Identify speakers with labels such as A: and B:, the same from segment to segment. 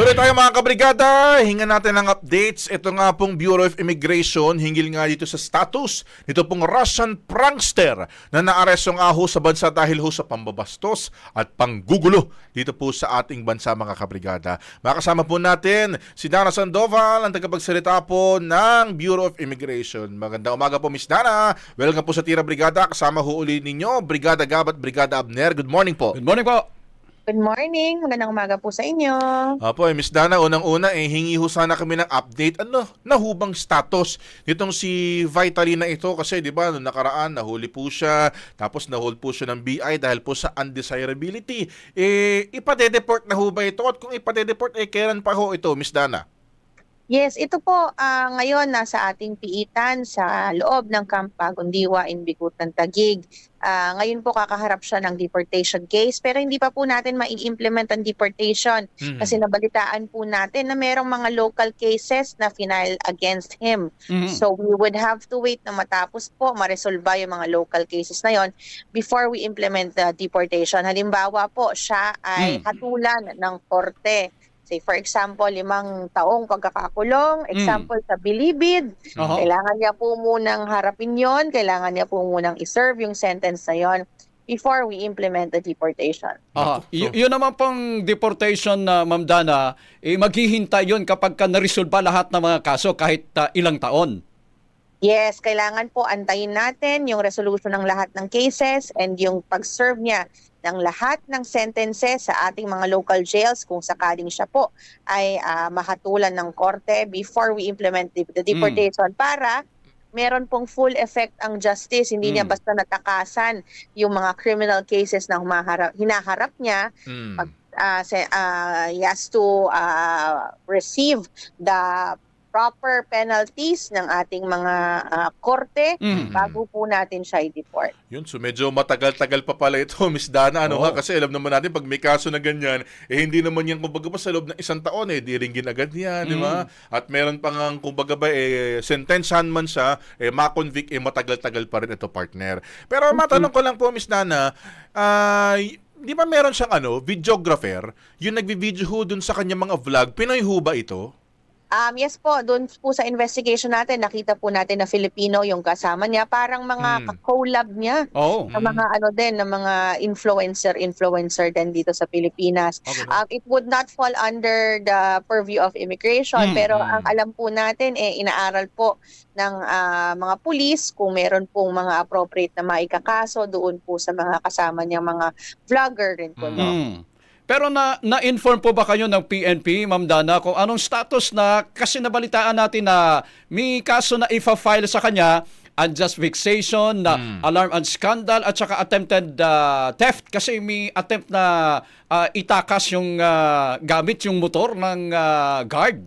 A: Tuloy tayo mga kabrigada, hinga natin ng updates. Ito nga pong Bureau of Immigration, hinggil nga dito sa status nito pong Russian prankster na naaresto nga ho sa bansa dahil ho sa pambabastos at panggugulo dito po sa ating bansa mga kabrigada. Makasama po natin si Dana Sandoval, ang tagapagsalita po ng Bureau of Immigration. Magandang umaga po Miss Dana. Welcome po sa Tira Brigada. Kasama ho uli ninyo, Brigada Gab at Brigada Abner. Good morning po.
B: Good morning po.
C: Good morning. Magandang umaga po sa inyo.
A: Apo, eh, Miss Dana, unang-una, eh, hingi ho sana kami ng update. Ano, nahubang status nitong si Vitali na ito? Kasi, di ba, noong nakaraan, nahuli po siya, tapos nahuli po siya ng BI dahil po sa undesirability. Eh, ipadedeport na ho ba ito? At kung ipadedeport, eh, kailan pa ho ito, Miss Dana?
C: Yes, ito po ah, ngayon nasa ating piitan sa loob ng Camp Pagundiwa in Bikutan, Tagig. Ah, ngayon po kakaharap siya ng deportation case pero hindi pa po natin mai-implement ang deportation
A: Mhm.
C: kasi nabalitaan po natin na merong mga local cases na final against him.
B: Mhm.
C: So we would have to wait na matapos po maresolba yung mga local cases na yon before we implement the deportation. Halimbawa po, siya ay
B: Mm.
C: hatulan ng korte. Say for example, limang taong pagkakakulong, example sa bilibid,
B: Oho.
C: kailangan niya po munang harapin yon, kailangan niya po munang iserve yung sentence na yon before we implement the deportation.
B: Aha. Y-
A: so-
B: yun naman pong deportation na Ma'am Dana, eh, maghihintay yun kapag ka naresolba lahat ng mga kaso kahit ah, ilang taon.
C: Yes, kailangan po antayin natin yung resolution ng lahat ng cases and yung pag-serve niya ng lahat ng sentences sa ating mga local jails kung sakaling siya po ay ah, mahatulan ng korte before we implement the, the deportation para meron pong full effect ang justice. Hindi niya
B: Mm.
C: basta natakasan yung mga criminal cases na humaharap, hinaharap niya
A: Mm.
C: Pag- uh, uh, he has to uh, receive the proper penalties ng ating mga uh, korte
B: Mhm.
C: bago po natin siya i-deport.
A: Yun, so medyo matagal-tagal pa pala ito, Miss Dana. Ano
B: Oo.
A: nga, kasi alam naman natin, pag may kaso na ganyan, eh hindi naman yan, kumbaga pa sa loob ng isang taon, eh, di ringgin agad yan, di ba? At meron pa nga, kumbaga ba, eh, sentensyahan man siya, eh, makonvict, eh, matagal-tagal pa rin ito, partner. Pero matanong ko lang po, Miss Dana, ah, y- di ba meron siyang ano, videographer, yung nagvi-video ho dun sa kanyang mga vlog, Pinoy ho ba ito?
C: Um, yes po, doon po sa investigation natin, nakita po natin na Filipino yung kasama niya. Parang mga
A: Mm.
C: collab niya
B: Oo.
C: na mga ano din, na mga influencer, influencer din dito sa Pilipinas.
A: Okay,
C: Um, it would not fall under the purview of immigration
B: Mm,
C: pero
A: mm.
C: ang alam po natin eh inaaral po ng ah, mga pulis kung meron pong mga appropriate na maikakaso doon po sa mga kasama niyang mga vlogger rin po.
A: Mm.
C: no?
B: Pero na na-inform po ba kayo ng PNP, Ma'am Dana, kung anong status na kasi nabalitaan natin na may kaso na ifa-file sa kanya unjust vexation, na
A: Mm.
B: alarm and scandal at saka attempted uh, theft kasi may attempt na uh, itakas yung uh, gamit yung motor ng uh, guard.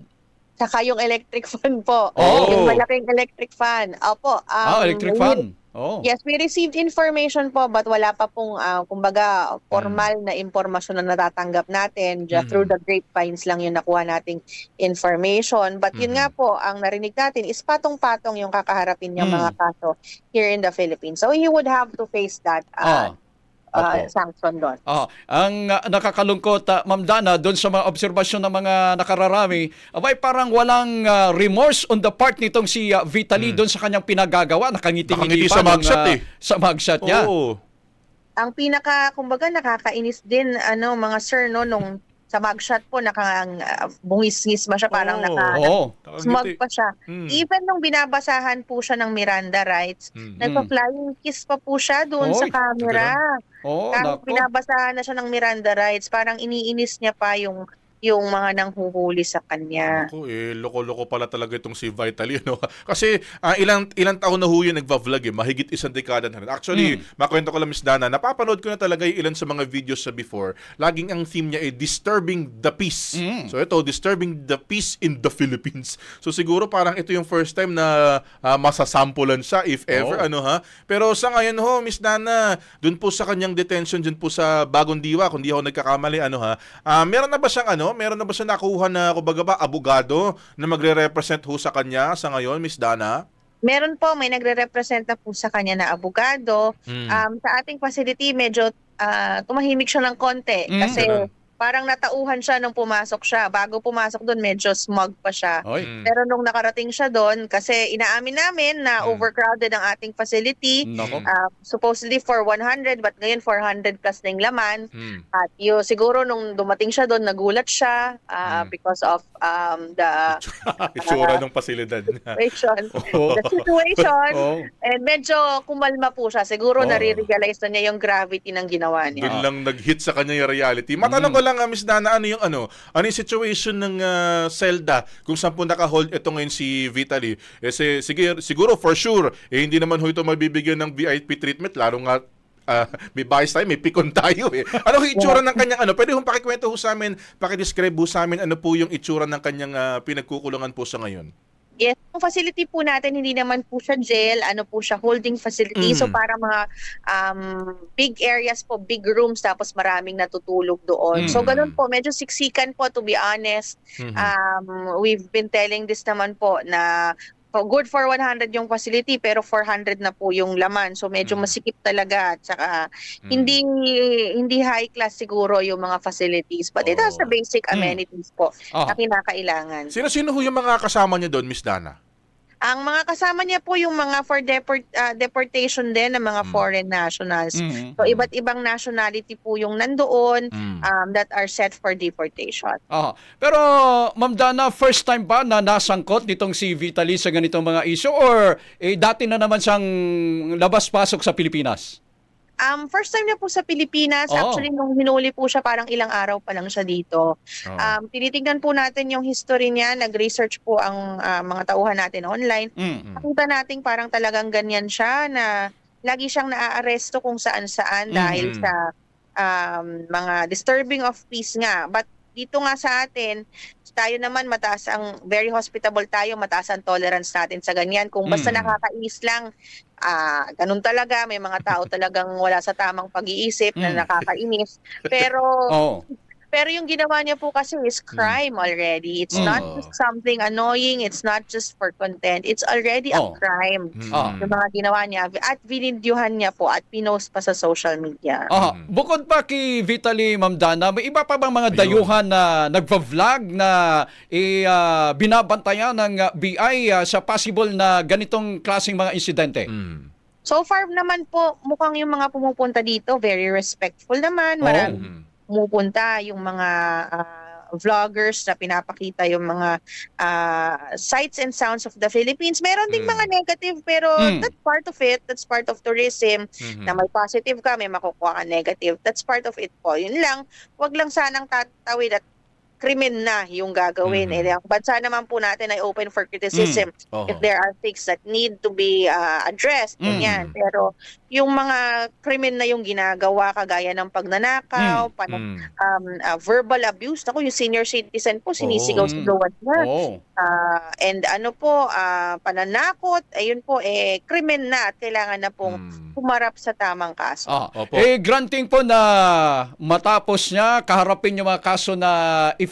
C: Saka yung electric fan po.
B: Oh.
C: Yung malaking electric fan. Opo. um,
B: ah, electric fan. Oh.
C: Yes, we received information po but wala pa pong ah, kumbaga formal na impormasyon na natatanggap natin. Just
A: Mhm.
C: through the grapevines lang yung nakuha nating information. But yun
A: Mhm.
C: nga po, ang narinig natin is patong-patong yung kakaharapin niyang
B: Mm.
C: mga kaso here in the Philippines. So he would have to face that
B: Ah.
C: Uh, sanction doon.
B: Ah, ang uh, nakakalungkot, uh, Ma'am Dana, doon sa mga obserbasyon ng mga nakararami, abay parang walang uh, remorse on the part nitong si uh, Vitaly doon sa kanyang pinagagawa. Nakangiti-ngiti
A: Nakangiti
B: pa
A: sa
B: nung,
A: mugshot
B: uh,
A: eh.
B: Sa mugshot niya.
A: Oo.
C: Ang pinaka kumbaga nakakainis din ano mga sir no nung sa mugshot po naka uh, bungis-ngis ba siya parang naka
B: Oo.
C: smug pa siya.
A: Mm.
C: Even nung binabasahan po siya ng Miranda rights,
A: Mm.
C: nagpa-flying kiss pa po siya doon sa
B: Oy,
C: camera.
B: Oo,
C: Kahit
B: nako.
C: binabasahan na siya ng Miranda rights, parang iniinis niya pa yung yung mga nanghuhuli sa kanya.
A: Ako eh, loko-loko pala talaga itong si Vitali, no? Kasi ah, ilang ilang taon na ho yun nagva-vlog eh, mahigit isang dekada na rin. Actually,
B: Mm.
A: makwento ko lang Miss Dana, napapanood ko na talaga yung ilan sa mga videos sa before. Laging ang theme niya ay disturbing the peace.
B: Mm.
A: So ito, disturbing the peace in the Philippines. So siguro parang ito yung first time na ah, masasampulan siya if ever
B: Oh.
A: ano ha. Pero sa ngayon ho, Miss Dana, dun po sa kanyang detention dun po sa Bagong Diwa, kung di ako nagkakamali ano ha. ah, meron na ba siyang ano, meron na ba siya nakuha na kumbaga ba abogado na magre-represent ho sa kanya sa ngayon, Miss Dana?
C: Meron po, may nagre-represent na po sa kanya na abogado.
A: Mm.
C: Um, sa ating facility, medyo ah, tumahimik siya ng konti
B: Mm.
C: kasi
A: Ganun.
C: Parang natauhan siya nung pumasok siya. Bago pumasok doon, medyo smog pa siya.
B: Oy.
A: Mm.
C: Pero nung nakarating siya doon, kasi inaamin namin na
A: Mm.
C: overcrowded ang ating facility,
B: Nako.
C: uh, supposedly for 100, but ngayon 400 plus na yung laman.
A: Mm.
C: At yung, siguro nung dumating siya doon, nagulat siya uh,
A: Mm.
C: because of um, the
A: Itsura ng pasilidad niya.
C: situation.
B: Oh.
C: the situation.
B: Oh.
C: And medyo kumalma po siya. Siguro
B: Oh.
C: nare-realize na niya yung gravity ng ginawa niya.
A: Doon lang nag-hit sa kanya yung reality. Matanong
B: Mm.
A: ko lang, uh, Miss Dana, ano yung ano? Ano yung situation ng uh, Zelda kung saan po naka-hold ito ngayon si Vitaly? Eh, si, sige, siguro for sure, eh, hindi naman ho ito mabibigyan ng VIP treatment, lalo nga ah, may bias tayo, may pikon tayo eh. Ano yung itsura ng kanyang ano? Pwede hong pakikwento ho sa amin, pakidescribe ho sa amin ano po yung itsura ng kanyang ah, pinagkukulungan po sa ngayon.
C: Yes, ang facility po natin hindi naman po siya jail, ano po siya holding facility. So
A: Mm.
C: para mga um, big areas po, big rooms tapos maraming natutulog doon. So
A: Mm.
C: ganun po, medyo siksikan po to be honest.
A: Mhm.
C: Um, we've been telling this naman po na good for 100 yung facility pero 400 na po yung laman. So medyo
A: Mm.
C: masikip talaga at saka
A: Mm.
C: hindi hindi high class siguro yung mga facilities but it has the
A: Oh.
C: basic
B: Mm.
C: amenities po
B: Ah.
C: na kinakailangan.
A: Sino-sino yung mga kasama niya doon, Miss Dana?
C: Ang mga kasama niya po yung mga for deport, ah, deportation din ng mga
A: Mm.
C: foreign nationals.
B: Mm.
C: So iba't ibang nationality po yung nandoon
A: Mm.
C: um, that are set for deportation.
B: Ah, pero Ma'am Dana, first time ba na nasangkot nitong si Vitaly sa ganitong mga issue or eh, dati na naman siyang labas-pasok sa Pilipinas?
C: Um, first time na po sa Pilipinas.
B: Oo.
C: Actually, nung hinuli po siya, parang ilang araw pa lang siya dito.
A: Oo.
C: Um, tinitignan po natin yung history niya. Nag-research po ang ah, mga tauhan natin online.
B: Mm.
C: Nakita natin parang talagang ganyan siya na lagi siyang naaaresto kung saan-saan
B: Mhm.
C: dahil sa um, mga disturbing of peace nga. But dito nga sa atin, tayo naman mataas ang very hospitable tayo, mataas ang tolerance natin sa ganyan. Kung basta
B: Mm.
C: nakakainis lang, ah ganun talaga, may mga tao talagang wala sa tamang pag-iisip na
B: Mm.
C: nakakainis. Pero
B: Oh.
C: Pero yung ginawa niya po kasi is crime already. It's not
A: Oo.
C: just something annoying, it's not just for content. It's already
B: Oo.
C: a crime.
A: Mm.
B: Ah.
C: Yung mga ginawa niya at vinidyuhan niya po at pinost pa sa social media.
B: Ah,
A: Mm.
B: bukod pa kay Vitaly Ma'am Dana, may iba pa bang mga
A: Ayun.
B: dayuhan na nagva-vlog na eh, ah, binabantayan ng ah, BI ah, sa possible na ganitong klaseng mga insidente?
A: Mm.
C: So far naman po, mukhang yung mga pumupunta dito, very respectful naman.
B: Oo.
C: Marami
A: Mm.
C: Pumupunta yung mga ah, vloggers na pinapakita yung mga ah, sights and sounds of the Philippines. Meron ding
A: Mm.
C: mga negative pero
B: Mm.
C: that's part of it. That's part of tourism.
A: Mhm.
C: na may positive ka, may makukuha ka negative. That's part of it po. Yun lang, wag lang sanang tatawid at krimen na yung gagawin.
A: Mhm.
C: Eh, ang bansa naman po natin ay open for criticism
A: Oo.
C: if there are things that need to be uh, addressed.
B: Mhm.
C: Ganyan. Pero yung mga krimen na yung ginagawa, kagaya ng pagnanakaw, pan-
A: Mm.
C: um, uh, verbal abuse, ako yung senior citizen po, sinisigaw-sigawan.
B: Oh.
C: Ah, and ano po, ah, pananakot, ayun po, eh, krimen na at kailangan na pong
A: Mm.
C: humarap sa tamang kaso.
B: Ah,
A: Opo.
B: eh granting po na matapos niya kaharapin yung mga kaso na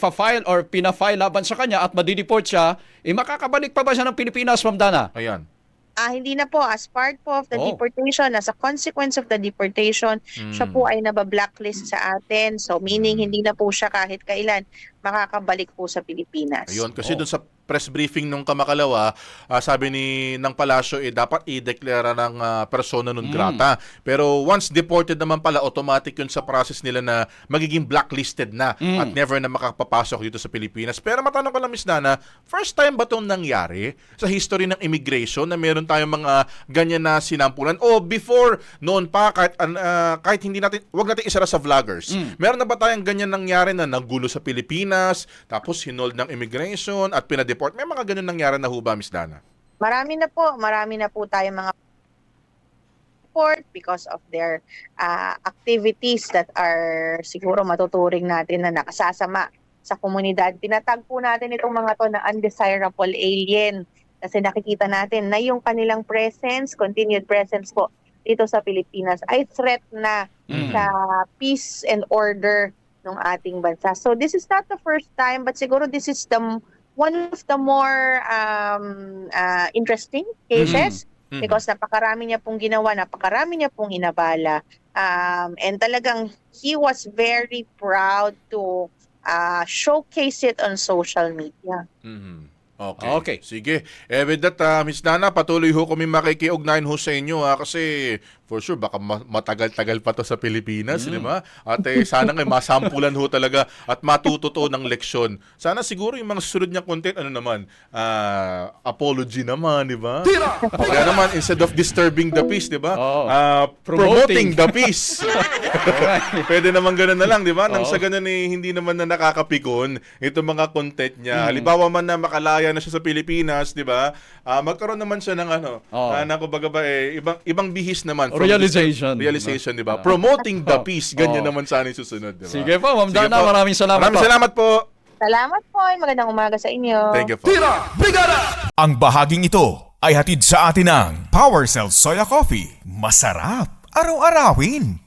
B: ifa-file or pina-file laban sa kanya at madideport siya, eh makakabalik pa ba siya ng Pilipinas, Ma'am Dana?
A: Ayan.
C: Ah, hindi na po as part po of the
B: Oh.
C: deportation, as a consequence of the deportation,
A: Mm.
C: siya po ay naba-blacklist sa atin. So meaning
A: Mm.
C: hindi na po siya kahit kailan makakabalik po sa Pilipinas.
A: Ayun, kasi
B: Oo.
A: dun sa press briefing nung kamakalawa, ah, sabi ni ng palasyo eh dapat i-deklara ng ah, persona non
B: Mm.
A: grata. Pero once deported naman pala automatic yun sa process nila na magiging blacklisted na
B: Mm.
A: at never na makapapasok dito sa Pilipinas. Pero matanong ko lang Miss Dana, first time ba 'tong nangyari sa history ng immigration na meron tayong mga ganyan na sinampulan o before noon pa kahit ah, kahit hindi natin wag natin isara sa vloggers.
B: Mm.
A: Meron na ba tayong ganyan nangyari na nagulo sa Pilipinas, tapos hinold ng immigration at pinadeport? May mga ganyan nangyari na ho ba, Miss Dana?
C: Marami na po, marami na po tayong mga report because of their ah, activities that are siguro matuturing natin na nakasasama sa komunidad. Tinatag po natin itong mga to na undesirable alien kasi nakikita natin na yung kanilang presence, continued presence po dito sa Pilipinas ay threat na
B: Mm.
C: sa peace and order ng ating bansa. So this is not the first time but siguro this is the one of the more um, uh, interesting cases
A: Mhm.
C: because napakarami niya pong ginawa, napakarami niya pong inabala Um, and talagang he was very proud to uh, showcase it on social media.
A: Mhm. Okay.
B: Okay.
A: Sige. Eh, with that, ah, Miss Dana, patuloy ho kami makikiugnayan ho sa inyo ha, kasi for sure baka ma- matagal-tagal pa to sa Pilipinas, di ba? At eh, sana nga masampulan ho talaga at matuto to ng leksyon. Sana siguro yung mga susunod niya content, ano naman, ah, apology naman, di ba? Kaya naman, instead of disturbing the peace, di ba?
B: Oo.
A: Ah, promoting
B: Promoting.
A: the peace. Pwede naman ganun na lang, di ba? Nang
B: Oo.
A: sa ganun eh, hindi naman na nakakapikon itong mga content niya. Halimbawa man na makalaya na siya sa Pilipinas, di ba? Ah, magkaroon naman siya ng ano,
B: Oo.
A: ah, na kumbaga ba eh, ibang, ibang bihis naman.
B: Realization.
A: realization, di ba? Promoting the
B: Oo.
A: peace, ganyan
B: Oo.
A: naman sana yung susunod, di ba?
B: Sige po, Ma'am
A: Sige
B: Dana,
A: po.
B: maraming salamat
A: Maraming
B: po.
A: salamat po.
C: Salamat po. Magandang umaga sa inyo.
A: Thank you po.
D: Ang bahaging ito ay hatid sa atin ng Power Cell Soya Coffee. Masarap araw-arawin.